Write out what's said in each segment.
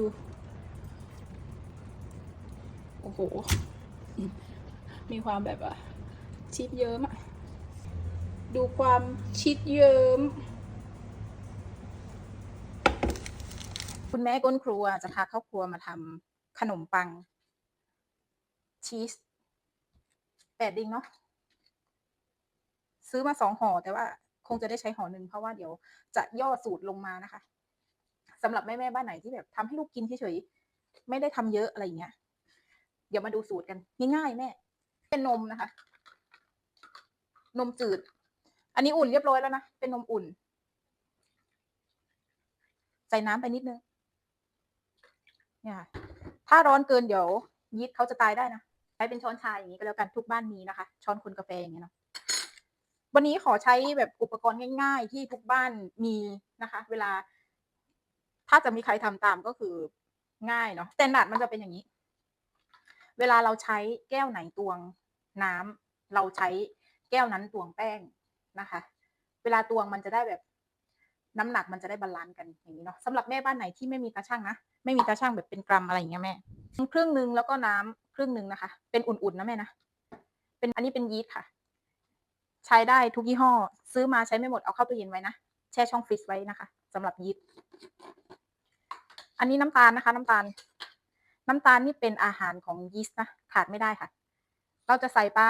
ดู โอ้โห มีความแบบว่าชิดเยิ้มอะดูความชิดเยิ้ม คุณแม่ก้นครัวจะพาเข้าครัวมาทำขนมปัง ชีสแปดดิงเนาะซื้อมาสองห่อแต่ว่าคงจะได้ใช้ห่อหนึ่งเพราะว่าเดี๋ยวจะย่อสูตรลงมานะคะ สำหรับแม่แม่บ้านไหนที่แบบทำให้ลูกกินเฉยๆไม่ได้ทำเยอะอะไรอย่างเงี้ยเดี๋ยวมาดูสูตรกันง่ายๆแม่ เป็นนมนะคะ นมจืด อันนี้อุ่นเรียบร้อยแล้วนะเป็นนมอุ่น ใส่น้ำไปนิดนึงเนี่ยค่ะถ้าร้อนเกินเดี๋ยวยีสต์เขาจะตายได้นะใช้เป็นช้อนชาอย่างนี้ก็แล้วกันทุกบ้านมีนะคะ ช้อนคนกาแฟอย่างเงี้ยเนาะวันนี้ขอใช้แบบอุปกรณ์ง่าย ๆ ที่ทุกบ้านมีนะคะ เวลา ถ้าจะมีใครทำตามก็คือง่ายเนาะสแตนดาร์ดมันจะเป็นอย่างนี้ เวลาเราใช้แก้วไหนตวงน้ำเราใช้แก้วนั้นตวงแป้งนะคะ เวลาตวงมันจะได้แบบน้ำหนักมันจะได้บาลานซ์กันอย่างนี้เนาะสำหรับแม่บ้านไหนที่ไม่มีตาช่างนะไม่มีตาช่างแบบเป็นกรัมอะไรอย่างเงี้ยแม่ครึ่งหนึ่งแล้วก็น้ำครึ่งหนึ่งนะคะ เป็นอุ่นๆนะแม่นะเป็นอันนี้เป็นยีสต์ค่ะ ใช้ได้ทุกยี่ห้อ ซื้อมาใช้ไม่หมดเอาเข้าตู้เย็นไว้นะแช่ช่องฟรีซไว้นะคะสำหรับยีสต์ อันนี้น้ำตาลนะคะ น้ำตาล น้ำตาลนี่เป็นอาหารของยีสต์นะขาดไม่ได้ค่ะ เราจะใส่ไป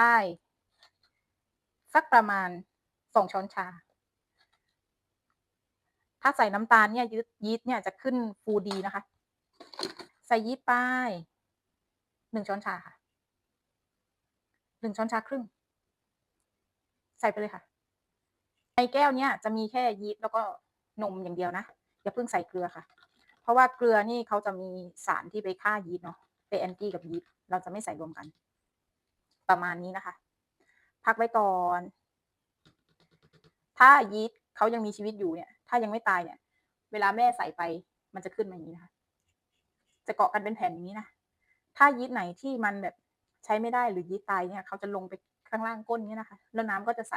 สักประมาณสองช้อนชา ถ้าใส่น้ำตาลเนี่ยยีสต์ยีสต์เนี่ยจะขึ้นฟูดีนะคะ ใส่ยีสต์ไปหนึ่งช้อนชาค่ะหนึ่งช้อนชาครึ่ง ใส่ไปเลยค่ะ ในแก้วเนี้ยจะมีแค่ยีสต์แล้วก็นมอย่างเดียวนะ อย่าเพิ่งใส่เกลือค่ะ เพราะว่าเกลือนี่เขาจะมีสารที่ไปฆ่ายีสต์เนาะไปแอนตี้กับยีสต์เราจะไม่ใส่รวมกัน ประมาณนี้นะคะ พักไว้ก่อน ถ้ายีสต์เขายังมีชีวิตอยู่เนี่ย ถ้ายังไม่ตายเนี่ย เวลาแม่ใส่ไปมันจะขึ้นมาอย่างนี้นะคะ จะเกาะกันเป็นแผ่นอย่างนี้นะ ถ้ายีสต์ไหนที่มันแบบใช้ไม่ได้หรือยีสต์ตายเนี่ยเขาจะลงไปข้างล่างก้นเนี้ยนะคะ แล้วน้ำก็จะใส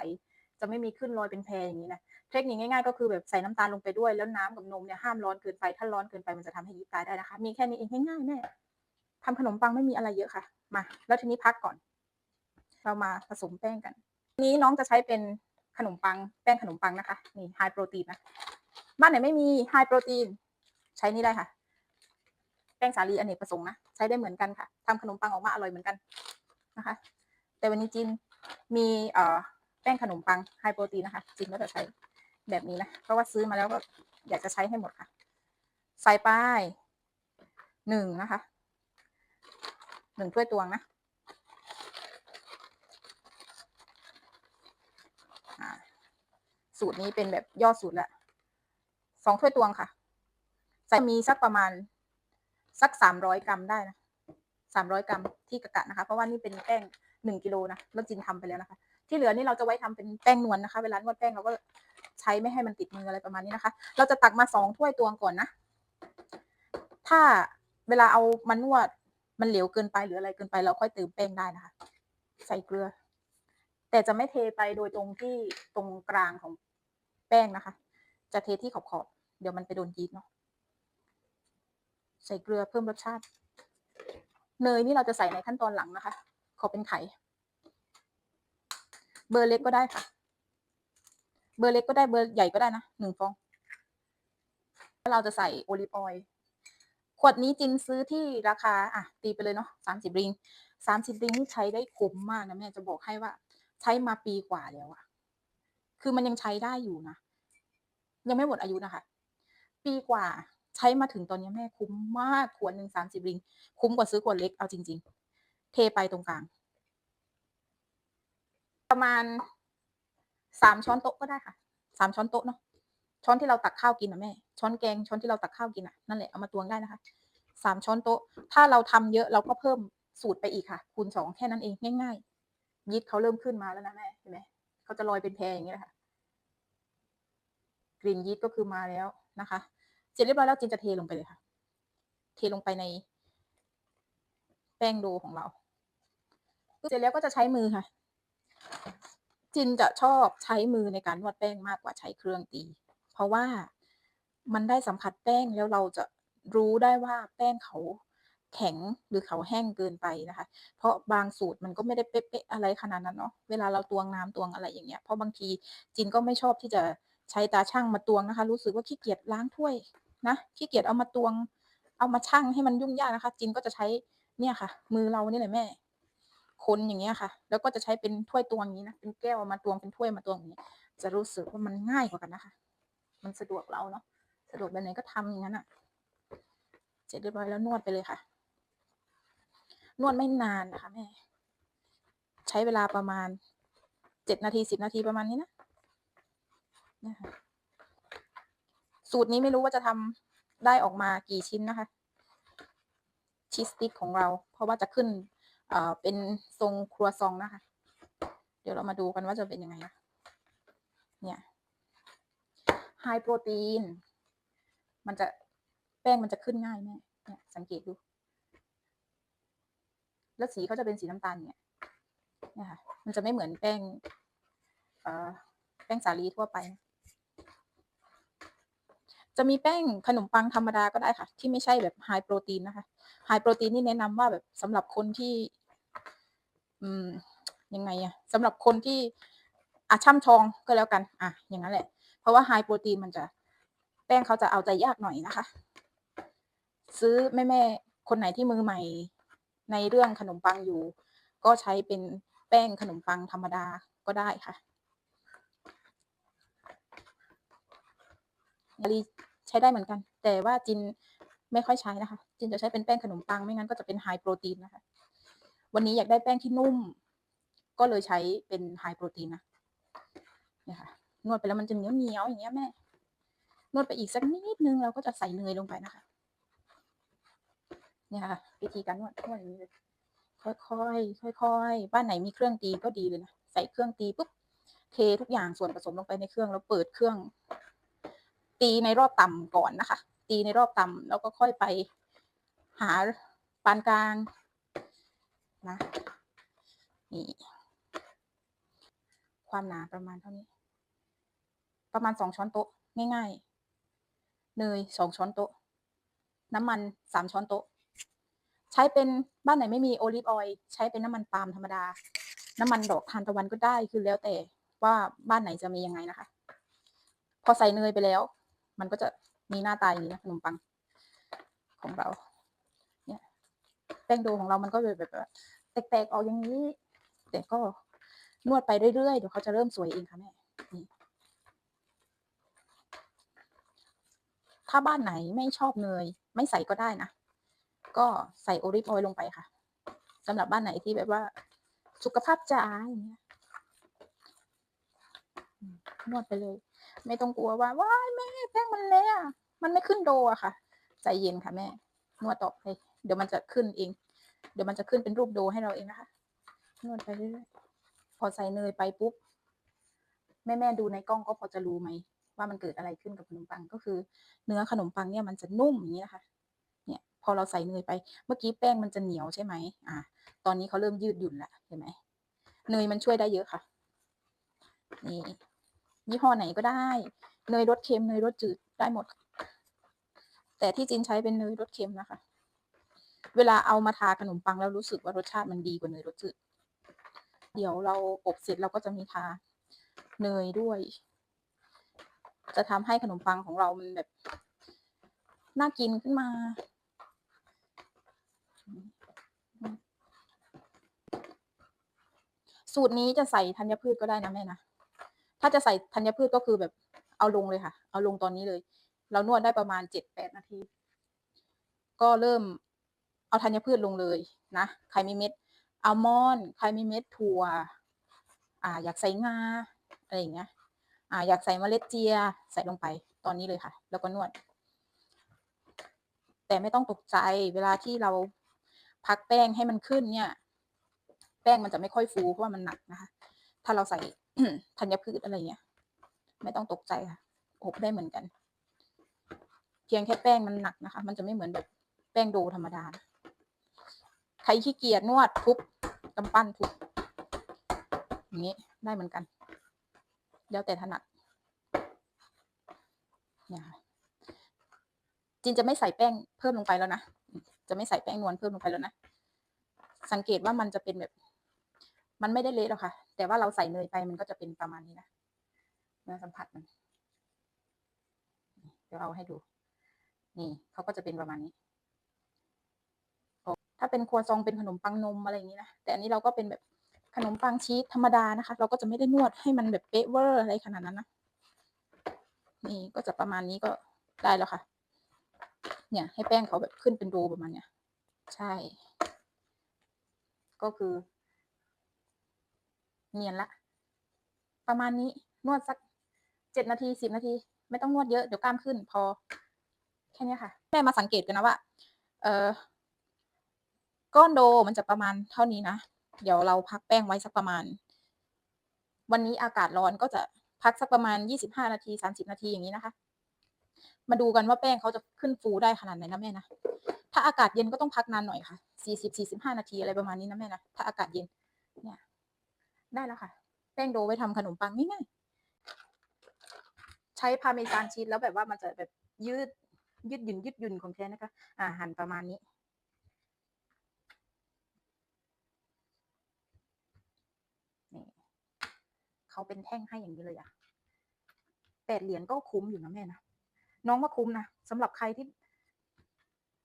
จะไม่มีขึ้นลอยเป็นแพรอย่างนี้นะเทคนิคง่ายๆก็คือแบบใส่น้ำตาลลงไปด้วยแล้วน้ำกับนมเนี่ยห้ามร้อนเกินไปถ้าร้อนเกินไปมันจะทำให้ยีสต์ตายได้นะคะ มีแค่นี้เองง่ายๆแม่ทำขนมปังไม่มีอะไรเยอะค่ะมาแล้วทีนี้พักก่อน เรามาผสมแป้งกัน นี้น้องจะใช้เป็นขนมปังแป้งขนมปังนะคะนี่ไฮโปรตีนนะบ้านไหนไม่มีไฮโปรตีน ใช้นี่ได้ค่ะ แป้งสาลีอเนกประสงค์นะใช้ได้เหมือนกันค่ะทำขนมปังออกมาอร่อยเหมือนกันนะคะ แต่วันนี้จินมีเอ่อ แป้งขนมปังไฮโปรตีนนะคะจินก็จะใช้แบบนี้นะ เพราะว่าซื้อมาแล้วก็อยากจะใช้ให้หมดค่ะ ใส่ไปหนึ่งนะคะหนึ่งถ้วยตวงนะสูตรนี้เป็นแบบยอดสูตรแหละสองถ้วยตวงค่ะใส่มีสักประมาณสักสามร้อยกรัมได้นะสามร้อยกรัมที่กะกะนะคะ เพราะว่านี่เป็นแป้งหนึ่งกิโลนะแล้วจินทำไปแล้วนะคะ ที่เหลือนี่เราจะไว้ทำเป็นแป้งนวลนะคะ เวลานวดแป้งเราก็ใช้ไม่ให้มันติดมืออะไรประมาณนี้นะคะ เราจะตักมาสองถ้วยตวงก่อนนะ ถ้าเวลาเอามานวดมันเหลวเกินไปหรืออะไรเกินไปเราค่อยเติมแป้งได้นะคะ ใส่เกลือ แต่จะไม่เทไปโดยตรงที่ตรงกลางของแป้งนะคะ จะเทที่ขอบๆเดี๋ยวมันไปโดนยีสต์เนาะใส่เกลือเพิ่มรสชาติ เนยนี่เราจะใส่ในขั้นตอนหลังนะคะ ขอเป็นไข่ เบอร์เล็กก็ได้ค่ะ เบอร์เล็กก็ได้เบอร์ใหญ่ก็ได้นะหนึ่งฟองแล้วเราจะใส่โอลิฟออยล์ขวดนี้จินซื้อที่ราคา อะ ตีไปเลยเนาะสามสิบริงสามสิบริงนี่ใช้ได้คุ้มมากนะแม่จะบอกให้ว่า ใช้มาปีกว่าแล้วอะคือมันยังใช้ได้อยู่นะ ยังไม่หมดอายุนะคะ ปีกว่าใช้มาถึงตอนนี้แม่คุ้มมากขวดหนึ่งสามสิบริง คุ้มกว่าซื้อขวดเล็กเอาจริง ๆ เทไปตรงกลาง ประมาณสามช้อนโต๊ะก็ได้ค่ะสามช้อนโต๊ะเนาะช้อนที่เราตักข้าวกินนะแม่ ช้อนแกงช้อนที่เราตักข้าวกินอะนั่นแหละเอามาตวงได้นะคะสามช้อนโต๊ะ ถ้าเราทำเยอะเราก็เพิ่มสูตรไปอีกค่ะ คูณสองแค่นั้นเองง่ายๆยีสต์เขาเริ่มขึ้นมาแล้วนะแม่เห็นไหมเขาจะลอยเป็นแพรอย่างนี้แหละค่ะกลิ่นยีสต์ก็คือมาแล้วนะคะเสร็จเรียบร้อยแล้วจินจะเทลงไปเลยค่ะ เทลงไปในแป้งโดของเราเสร็จแล้วก็จะใช้มือค่ะ จินจะชอบใช้มือในการนวดแป้งมากกว่าใช้เครื่องตี เพราะว่ามันได้สัมผัสแป้งแล้วเราจะรู้ได้ว่าแป้งเขาแข็งหรือเขาแห้งเกินไปนะคะ เพราะบางสูตรมันก็ไม่ได้เป๊ะๆอะไรขนาดนั้นเนาะ เวลาเราตวงน้ำตวงอะไรอย่างเงี้ย เพราะบางทีจินก็ไม่ชอบที่จะใช้ตาชั่งมาตวงนะคะ รู้สึกว่าขี้เกียจล้างถ้วยนะ ขี้เกียจเอามาตวง เอามาชั่งให้มันยุ่งยากนะคะ จินก็จะใช้เนี่ยค่ะ มือเรานี่แหละแม่ คนอย่างเงี้ยค่ะ แล้วก็จะใช้เป็นถ้วยตวงอย่างนี้นะ เป็นแก้วมาตวงเป็นถ้วยมาตวงอย่างนี้ จะรู้สึกว่ามันง่ายกว่ากันนะคะ มันสะดวกเราเนาะ สะดวกแบบไหนก็ทำอย่างนั้นอะเสร็จเรียบร้อยแล้วนวดไปเลยค่ะ นวดไม่นานนะคะแม่ ใช้เวลาประมาณเจ็ดนาทีสิบนาทีประมาณนี้นะนี่ยค่ะสูตรนี้ไม่รู้ว่าจะทำได้ออกมากี่ชิ้นนะคะชีสสติ๊กของเรา เพราะว่าจะขึ้น เอ่อเป็นทรงครัวซองนะคะ เดี๋ยวเรามาดูกันว่าจะเป็นยังไงนะเนี่ยไฮโปรตีน มันจะแป้งมันจะขึ้นง่ายแม่เนี่ยสังเกตดู แล้วสีเขาจะเป็นสีน้ำตาลเนี่ยเนี่ยค่ะ มันจะไม่เหมือนแป้งเอ่อแป้งสาลีทั่วไป จะมีแป้งขนมปังธรรมดาก็ได้ค่ะ ที่ไม่ใช่แบบไฮโปรตีนนะคะ ไฮโปรตีนนี่แนะนำว่าแบบสำหรับคนที่ อืมยังไงอะสำหรับคนที่อาช่ำชองก็แล้วกัน อะ อย่างนั้นแหละ เพราะว่าไฮโปรตีนมันจะ แป้งเขาจะเอาใจยากหน่อยนะคะ ซื้อแม่แม่คนไหนที่มือใหม่ในเรื่องขนมปังอยู่ ก็ใช้เป็นแป้งขนมปังธรรมดาก็ได้ค่ะมารีใช้ได้เหมือนกัน แต่ว่าจิน ไม่ค่อยใช้นะคะจินจะใช้เป็นแป้งขนมปังไม่งั้นก็จะเป็นไฮโปรตีนนะคะ วันนี้อยากได้แป้งที่นุ่ม ก็เลยใช้เป็นไฮโปรตีนนะเนี่ยค่ะนวดไปแล้วมันจะเหนียวเหนียวๆอย่างเงี้ยแม่ นวดไปอีกสักนิดนึงเราก็จะใส่เนยลงไปนะคะ เนี่ยค่ะ วิธีการนวดนวดอย่างนี้เลยค่อยๆค่อยๆบ้านไหนมีเครื่องตีก็ดีเลยนะใส่เครื่องตีปุ๊บเททุกอย่างส่วนผสมลงไปในเครื่องแล้วเปิดเครื่อง ตีในรอบต่ำก่อนนะคะ ตีในรอบต่ำแล้วก็ค่อยไปหาปานกลางนะนี่ความหนาประมาณเท่านี้ ประมาณสองช้อนโต๊ะง่ายๆเนยสองช้อนโต๊ะ น้ำมันสามช้อนโต๊ะ ใช้เป็นบ้านไหนไม่มีโอลิฟออยล์ใช้เป็นน้ำมันปาล์มธรรมดา น้ำมันดอกทานตะวันก็ได้คือแล้วแต่ว่าบ้านไหนจะมียังไงนะคะ พอใส่เนยไปแล้ว มันก็จะ มีหน้าตาอย่างนี้นะขนมปังของเรา เนี่ยแป้งโดของเรามันก็เลยแบบว่าแตกๆออกอย่างนี้ แต่ก็นวดไปเรื่อยๆเดี๋ยวเขาจะเริ่มสวยเองค่ะแม่ถ้าบ้านไหนไม่ชอบเนยไม่ใส่ก็ได้นะ ก็ใส่โอลิฟออยล์ลงไปค่ะสำหรับบ้านไหนที่แบบว่า สุขภาพจ๋าอย่างเงี้ยนวดไปเลย ไม่ต้องกลัวว่าว้ายแม่แป้งมันเละอะมันไม่ขึ้นโดอะค่ะ ใจเย็นค่ะแม่นวดต่อไปเดี๋ยวมันจะขึ้นเอง เดี๋ยวมันจะขึ้นเป็นรูปโดให้เราเองนะคะนวดไปเรื่อยๆพอใส่เนยไปปุ๊บแม่แม่ดูในกล้องก็พอจะรู้ไหมว่ามันเกิดอะไรขึ้นกับขนมปังก็คือ เนื้อขนมปังเนี่ยมันจะนุ่มอย่างนี้นะคะ เนี่ย พอเราใส่เนยไป เมื่อกี้แป้งมันจะเหนียวใช่ไหมอ่า ตอนนี้เขาเริ่มยืดหยุ่นล้วเห็นไหมเนยมันช่วยได้เยอะค่ะ นี่ ยี่ห้อไหนก็ได้เนยรสเค็มเนยรสจืดได้หมด แต่ที่จินใช้เป็นเนยรสเค็มนะคะ เวลาเอามาทาขนมปังแล้วรู้สึกว่ารสชาติมันดีกว่าเนยรสจืด เดี๋ยวเราอบเสร็จเราก็จะมีทาเนยด้วย จะทำให้ขนมปังของเรามันแบบน่ากินขึ้นมาสูตรนี้จะใส่ธัญพืชก็ได้นะแม่นะ ถ้าจะใส่ธัญพืชก็คือแบบเอาลงเลยค่ะ เอาลงตอนนี้เลย เรานวดได้ประมาณเจ็ดแปดนาที ก็เริ่มเอาธัญพืชลงเลยนะใครมีเม็ดอัลมอนด์ใครมีเม็ดถั่ว อ่า อยากใส่งาอะไรอย่างเงี้ย อ่า อยากใส่เมล็ดเจีย ใส่ลงไปตอนนี้เลยค่ะ แล้วก็นวด แต่ไม่ต้องตกใจเวลาที่เราพักแป้งให้มันขึ้นเนี่ย แป้งมันจะไม่ค่อยฟูเพราะว่ามันหนักนะคะ ถ้าเราใส่ ธัญพืชอะไรเงี้ย ไม่ต้องตกใจค่ะอบได้เหมือนกัน เพียงแค่แป้งมันหนักนะคะ มันจะไม่เหมือนแบบแป้งโดธรรมดา ใครขี้เกียจนวดทุบกำปั้นทุบอย่างนี้ได้เหมือนกัน แล้วแต่ถนัดเนี่ยจินจะไม่ใส่แป้งเพิ่มลงไปแล้วนะ จะไม่ใส่แป้งนวลเพิ่มลงไปแล้วนะ สังเกตว่ามันจะเป็นแบบ มันไม่ได้เละหรอกค่ะ แต่ว่าเราใส่เนยไปมันก็จะเป็นประมาณนี้นะเนื้อสัมผัสมันเดี๋ยวเอาให้ดู นี่เขาก็จะเป็นประมาณนี้ ถ้าเป็นครัวซองเป็นขนมปังนมอะไรอย่างนี้นะ แต่อันนี้เราก็เป็นแบบขนมปังชีสธรรมดานะคะ เราก็จะไม่ได้นวดให้มันแบบเป๊ะเวอร์อะไรขนาดนั้นนะ นี่ก็จะประมาณนี้ก็ได้แล้วค่ะ เนี่ย ให้แป้งเขาแบบขึ้นเป็นโดประมาณเนี้ย ใช่ ก็คือ เนียนละ ประมาณนี้นวดสักเจ็ดนาทีสิบนาที ไม่ต้องนวดเยอะเดี๋ยวกล้ามขึ้น พอ แค่นี้ค่ะ แม่มาสังเกตกันนะว่า เออก้อนโดมันจะประมาณเท่านี้นะ เดี๋ยวเราพักแป้งไว้สักประมาณ วันนี้อากาศร้อนก็จะพักสักประมาณยี่สิบห้านาทีสามสิบนาทีอย่างนี้นะคะ มาดูกันว่าแป้งเขาจะขึ้นฟูได้ขนาดไหนนะแม่นะ ถ้าอากาศเย็นก็ต้องพักนานหน่อยค่ะสี่สิบสี่สิบห้านาทีอะไรประมาณนี้นะแม่นะ ถ้าอากาศเย็น เนี่ย ได้แล้วค่ะ แป้งโดไว้ทำขนมปังง่ายๆใช้พาเมซานชีสแล้วแบบว่ามันจะแบบยืดยืดหยุ่นยืดหยุ่นของแท้นะคะ อ่าหั่นประมาณนี้ นี่เขาเป็นแท่งให้อย่างนี้เลยอะแปดเหรียญก็คุ้มอยู่นะแม่นะ น้องว่าคุ้มนะสำหรับใครที่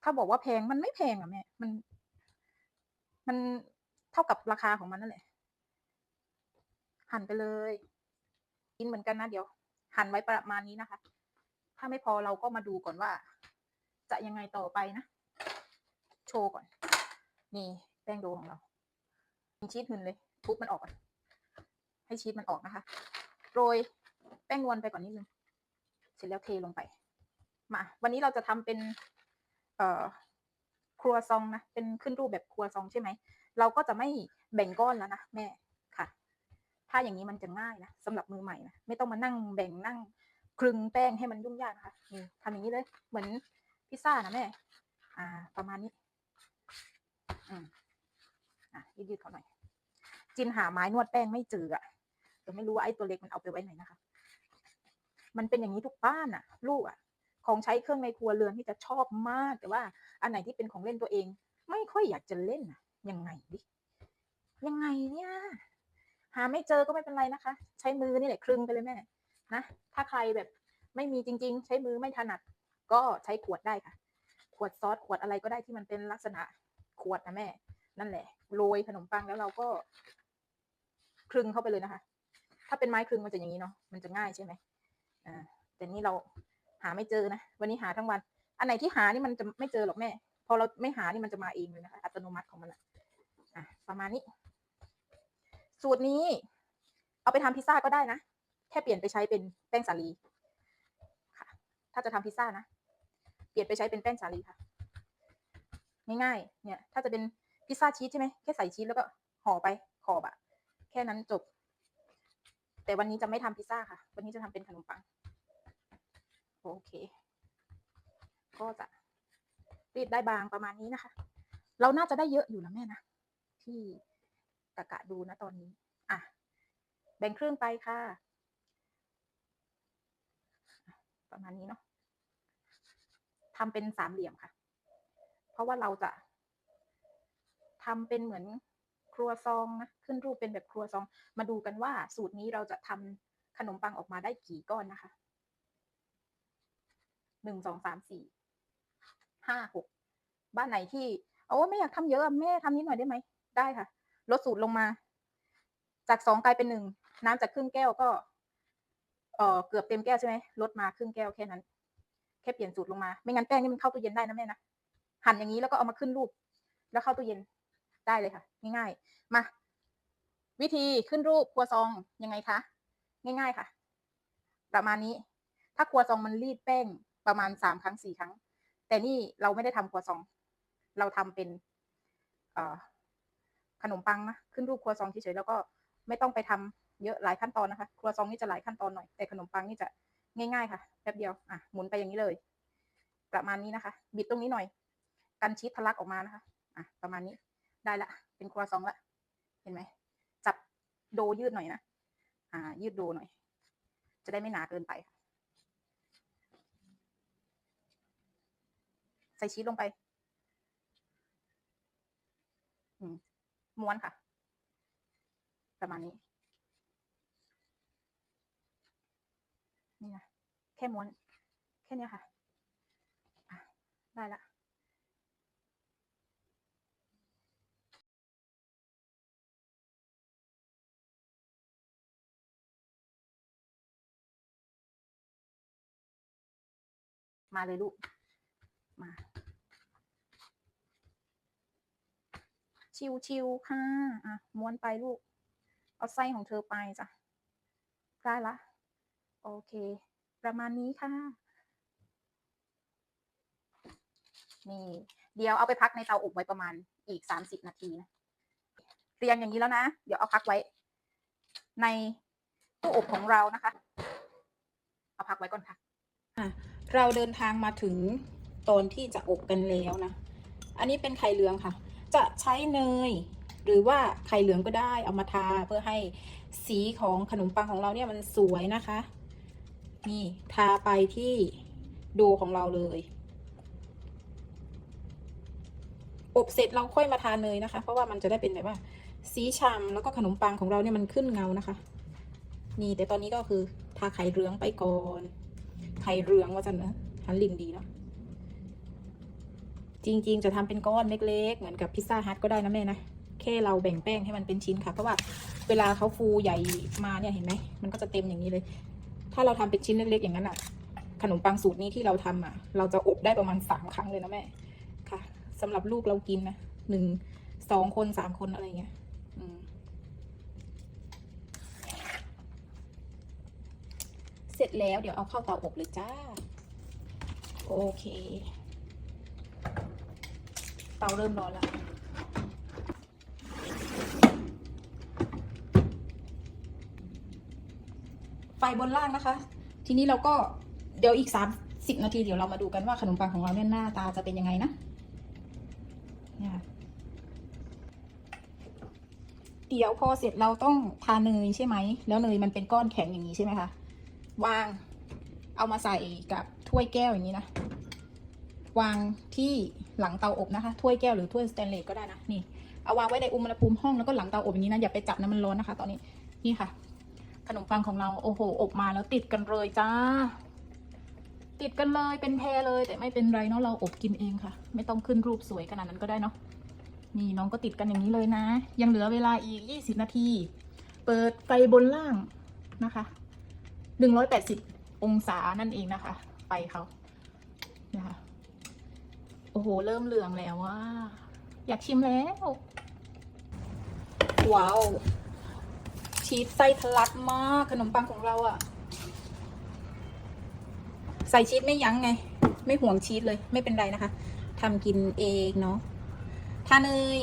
ถ้าบอกว่าแพงมันไม่แพงอะแม่ มัน มันเท่ากับราคาของมันนั่นแหละ หั่นไปเลยกินเหมือนกันนะเดี๋ยว หั่นไว้ประมาณนี้นะคะ ถ้าไม่พอเราก็มาดูก่อนว่า จะยังไงต่อไปนะ โชว์ก่อน นี่แป้งโดของเราชีสหืนเลย ทุบมันออกก่อนให้ชีสมันออกนะคะโรยแป้งนวลไปก่อนนิดนึงเสร็จแล้วเทลงไป มา วันนี้เราจะทำเป็น เอ่อครัวซองนะเป็นขึ้นรูปแบบครัวซองใช่ไหมเราก็จะไม่แบ่งก้อนแล้วนะแม่ ถ้าอย่างนี้มันจะง่ายนะสำหรับมือใหม่นะไม่ต้องมานั่งแบ่งนั่งคลึงแป้งให้มันยุ่งยากนะคะนี่ทำอย่างนี้เลย เหมือนพิซซ่านะแม่อ่า ประมาณนี้อืมอะยืดๆเขาหน่อย จินหาไม้นวดแป้งไม่เจออะแต่ไม่รู้ว่าไอ้ตัวเล็กมันเอาไปไว้ไหนนะคะ มันเป็นอย่างนี้ทุกบ้านอะ ลูกอะ ของใช้เครื่องในครัวเรือนที่จะชอบมาก แต่ว่าอันไหนที่เป็นของเล่นตัวเอง ไม่ค่อยอยากจะเล่นอะ ยังไงดิยังไงเนี่ย หาไม่เจอก็ไม่เป็นไรนะคะ ใช้มือนี่แหละคลึงไปเลยแม่นะถ้าใครแบบไม่มีจริง ๆ ใช้มือไม่ถนัด ก็ใช้ขวดได้ค่ะ ขวดซอสขวดอะไรก็ได้ที่มันเป็นลักษณะขวดนะแม่ นั่นแหละโรยขนมปังแล้วเราก็คลึงเข้าไปเลยนะคะ ถ้าเป็นไม้คลึงมันจะอย่างนี้เนาะมันจะง่ายใช่ไหมอ่าแต่นี่เราหาไม่เจอนะวันนี้หาทั้งวัน อันไหนที่หานี่มันจะไม่เจอหรอกแม่ พอเราไม่หานี่มันจะมาเองเลยนะคะอัตโนมัติของมันอะอะประมาณนี้ สูตรนี้ เอาไปทำพิซซ่าก็ได้นะ แค่เปลี่ยนไปใช้เป็นแป้งสาลีค่ะ ถ้าจะทำพิซซ่านะ เปลี่ยนไปใช้เป็นแป้งสาลีค่ะ ง่ายๆ เนี่ย ถ้าจะเป็นพิซซ่าชีสใช่ไหมแค่ใส่ชีสแล้วก็ห่อไปขอบอะแค่นั้นจบ แต่วันนี้จะไม่ทำพิซซ่าค่ะ วันนี้จะทำเป็นขนมปัง โอเค ก็จะรีดได้บางประมาณนี้นะคะ เราน่าจะได้เยอะอยู่นะแม่นะที่ กะกะดูนะตอนนี้อะแบ่งครึ่งไปค่ะ ประมาณนี้เนาะทำเป็นสามเหลี่ยมค่ะ เพราะว่าเราจะทำเป็นเหมือนครัวซองนะขึ้นรูปเป็นแบบครัวซอง มาดูกันว่าสูตรนี้เราจะทำขนมปังออกมาได้กี่ก้อนนะคะหนึ่งสองสามสี่ห้าหกบ้านไหนที่โอ้ไม่อยากทำเยอะแม่ทำนิดหน่อยได้ไหมได้ค่ะ ลดสูตรลงมา จากสองกลายเป็นหนึ่งน้ำจากครึ่งแก้วก็เออเกือบเต็มแก้วใช่ไหมลดมาครึ่งแก้วแค่นั้น แค่เปลี่ยนสูตรลงมา ไม่งั้นแป้งนี่มันเข้าตู้เย็นได้นะแม่นะหั่นอย่างนี้แล้วก็เอามาขึ้นรูป แล้วเข้าตู้เย็นได้เลยค่ะ ง่ายๆ มา วิธีขึ้นรูปครัวซองยังไงคะง่าย ๆค่ะ ประมาณนี้ ถ้าครัวซองมันรีดแป้งประมาณสามครั้งสี่ครั้ง แต่นี่เราไม่ได้ทำครัวซอง เราทำเป็นเออ ขนมปังนะขึ้นรูปครัวซองเฉยๆแล้วก็ไม่ต้องไปทำเยอะหลายขั้นตอนนะคะ ครัวซองนี่จะหลายขั้นตอนหน่อยแต่ขนมปังนี่จะง่ายๆค่ะแป๊บเดียวอะหมุนไปอย่างนี้เลย ประมาณนี้นะคะ บิดตรงนี้หน่อย กันชีสทะลักออกมานะคะอะประมาณนี้ได้ละ เป็นครัวซองละ เห็นไหมจับโดยืดหน่อยนะอ่า ยืดโดหน่อย จะได้ไม่หนาเกินไปใส่ชีสลงไป อืม ม้วนค่ะ ประมาณนี้ นี่นะแค่ม้วน แค่นี้ค่ะอะได้ละมาเลยลูก มา ชิวๆค่ะอะม้วนไปลูก เอาไส้ของเธอไปจ้ะได้ละ โอเค ประมาณนี้ค่ะ นี่ เดี๋ยวเอาไปพักในเตาอบไว้ประมาณอีกสามสิบนาทีนะเรียงอย่างนี้แล้วนะ เดี๋ยวเอาพักไว้ ในตู้อบของเรานะคะ เอาพักไว้ก่อนค่ะเราเดินทางมาถึงตอนที่จะอบกันแล้วนะ อันนี้เป็นไข่เหลืองค่ะ จะใช้เนย หรือว่าไข่เหลืองก็ได้เอามาทาเพื่อให้สีของขนมปังของเราเนี่ยมันสวยนะคะ นี่ทาไปที่โดของเราเลย อบเสร็จเราค่อยมาทาเนยนะคะ เพราะว่ามันจะได้เป็นแบบว่า สีฉ่ำแล้วก็ขนมปังของเราเนี่ยมันขึ้นเงานะคะ นี่แต่ตอนนี้ก็คือทาไข่เหลืองไปก่อน ไข่เหลืองว่าจันนะหันลินดีเนาะ จริง ๆ จะทำเป็นก้อนเล็ก ๆ เหมือนกับพิซซ่าฮัทก็ได้นะแม่นะ แค่เราแบ่งแป้งให้มันเป็นชิ้นค่ะ เพราะว่าเวลาเขาฟูใหญ่มาเนี่ยเห็นไหม มันก็จะเต็มอย่างนี้เลย ถ้าเราทำเป็นชิ้นเล็กๆอย่างนั้นอะ ขนมปังสูตรนี้ที่เราทำอะ เราจะอบได้ประมาณสามครั้งเลยนะแม่ ค่ะสำหรับลูกเรากินนะหนึ่งสองคนสามคนอะไรเงี้ยเสร็จแล้วเดี๋ยวเอาเข้าเตาอบเลยจ้า โอเค เตาเริ่มร้อนแล้วไฟบนล่างนะคะ ทีนี้เราก็เดี๋ยวอีกสามสิบนาทีเดี๋ยวเรามาดูกันว่าขนมปังของเราเนี่ยหน้าตาจะเป็นยังไงนะเนี่ยค่ะเดี๋ยวพอเสร็จเราต้องทาเนยใช่ไหม แล้วเนยมันเป็นก้อนแข็งอย่างนี้ใช่ไหมคะ วาง เอามาใส่กับถ้วยแก้วอย่างนี้นะ วางที่หลังเตาอบนะคะ ถ้วยแก้วหรือถ้วยสแตนเลสก็ได้นะ นี่ เอาวางไว้ในอุณหภูมิห้องแล้วก็หลังเตาอบอย่างนี้นะ อย่าไปจับนะมันร้อนนะคะ ตอนนี้ นี่ค่ะ ขนมปังของเรา โอ้โห อบมาแล้วติดกันเลยจ้า ติดกันเลยเป็นแพรเลย แต่ไม่เป็นไรเนาะ เราอบกินเองค่ะ ไม่ต้องขึ้นรูปสวยขนาดนั้นก็ได้เนาะ นี่น้องก็ติดกันอย่างนี้เลยนะ ยังเหลือเวลาอีก 20 นาที เปิดไฟบนล่างนะคะ 180 องศานั่นเองนะคะไฟเขานะคะ โอ้โห เริ่มเหลืองแล้วว่า อยากชิมแล้ว ว้าว ชีสไส้ทะลักมาก ขนมปังของเราอะใส่ชีสไม่ยั้งไง ไม่ห่วงชีสเลย ไม่เป็นไรนะคะทำกินเองเนาะทาเนย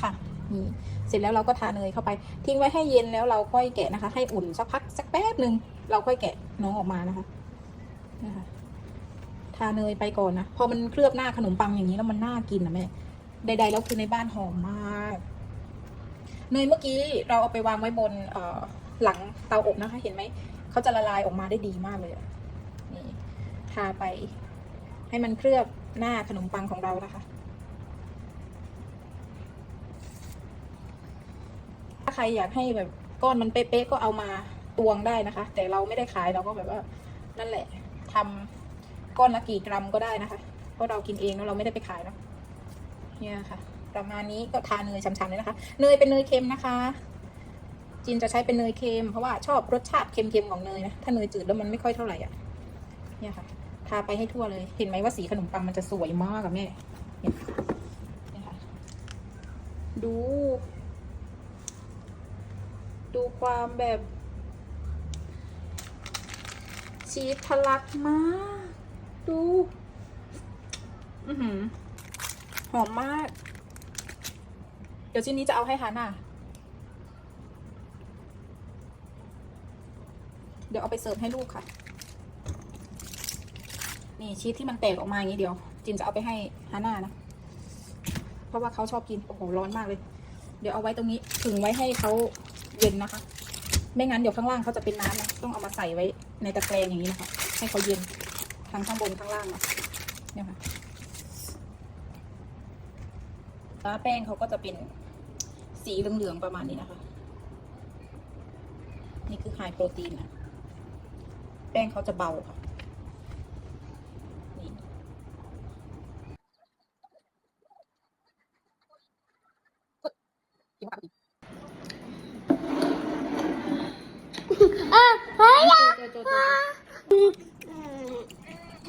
ค่ะนี่เสร็จแล้วเราก็ทาเนยเข้าไป ทิ้งไว้ให้เย็นแล้วเราค่อยแกะนะคะ ให้อุ่นสักพักสักแป๊บหนึ่งเราค่อยแกะน้องออกมานะคะนะคะ ทาเนยไปก่อนนะ พอมันเคลือบหน้าขนมปังอย่างนี้แล้วมันน่ากินนะแม่ใดๆแล้วคือในบ้านหอมมาก เนยเมื่อกี้เราเอาไปวางไว้บนหลังเตาอบนะคะ เห็นไหม เขาจะละลายออกมาได้ดีมากเลยนี่ทาไป ให้มันเคลือบหน้าขนมปังของเรานะคะ ถ้าใครอยากให้แบบก้อนมันเป๊ะๆก็เอามาตวงได้นะคะ แต่เราไม่ได้ขายเราก็แบบว่า นั่นแหละทำ ก้อนละกี่กรัมก็ได้นะคะ เพราะเรากินเองแล้วเราไม่ได้ไปขายเนาะเนี่ยค่ะ ประมาณนี้ก็ทาเนยช้ำๆเลยนะคะ เนยเป็นเนยเค็มนะคะจินจะใช้เป็นเนยเค็มเพราะว่าชอบรสชาติเค็มๆของเนยนะถ้าเนยจืดแล้วมันไม่ค่อยเท่าไหร่อะเนี่ยค่ะ ทาไปให้ทั่วเลย เห็นไหมว่าสีขนมปังมันจะสวยมากอะแม่เนี่ยเนี่ยค่ะดู ดูความแบบชีสทะลักมาก ดู อือหือ หอมมาก เดี๋ยวชิ้นนี้จะเอาให้ฮาน่าเดี๋ยวเอาไปเสิร์ฟให้ลูกค่ะ นี่ชีสที่มันแตกออกมาอย่างนี้เดี๋ยว จินจะเอาไปให้ฮาน่านะ เพราะว่าเขาชอบกิน โอ้โห ร้อนมากเลย เดี๋ยวเอาไว้ตรงนี้ถึงไว้ให้เขาเย็นนะคะ ไม่งั้นเดี๋ยวข้างล่างเขาจะเป็นน้ำนะ ต้องเอามาใส่ไว้ในตะแกรงอย่างนี้นะคะ ให้เขาเย็น ทั้งข้างบนข้างล่างเนี่ยค่ะแล้วแป้งเขาก็จะเป็นสีเหลืองๆประมาณนี้นะคะ นี่คือไฮโปรตีนนะแป้งเขาจะเบาค่ะ啊！哎呀！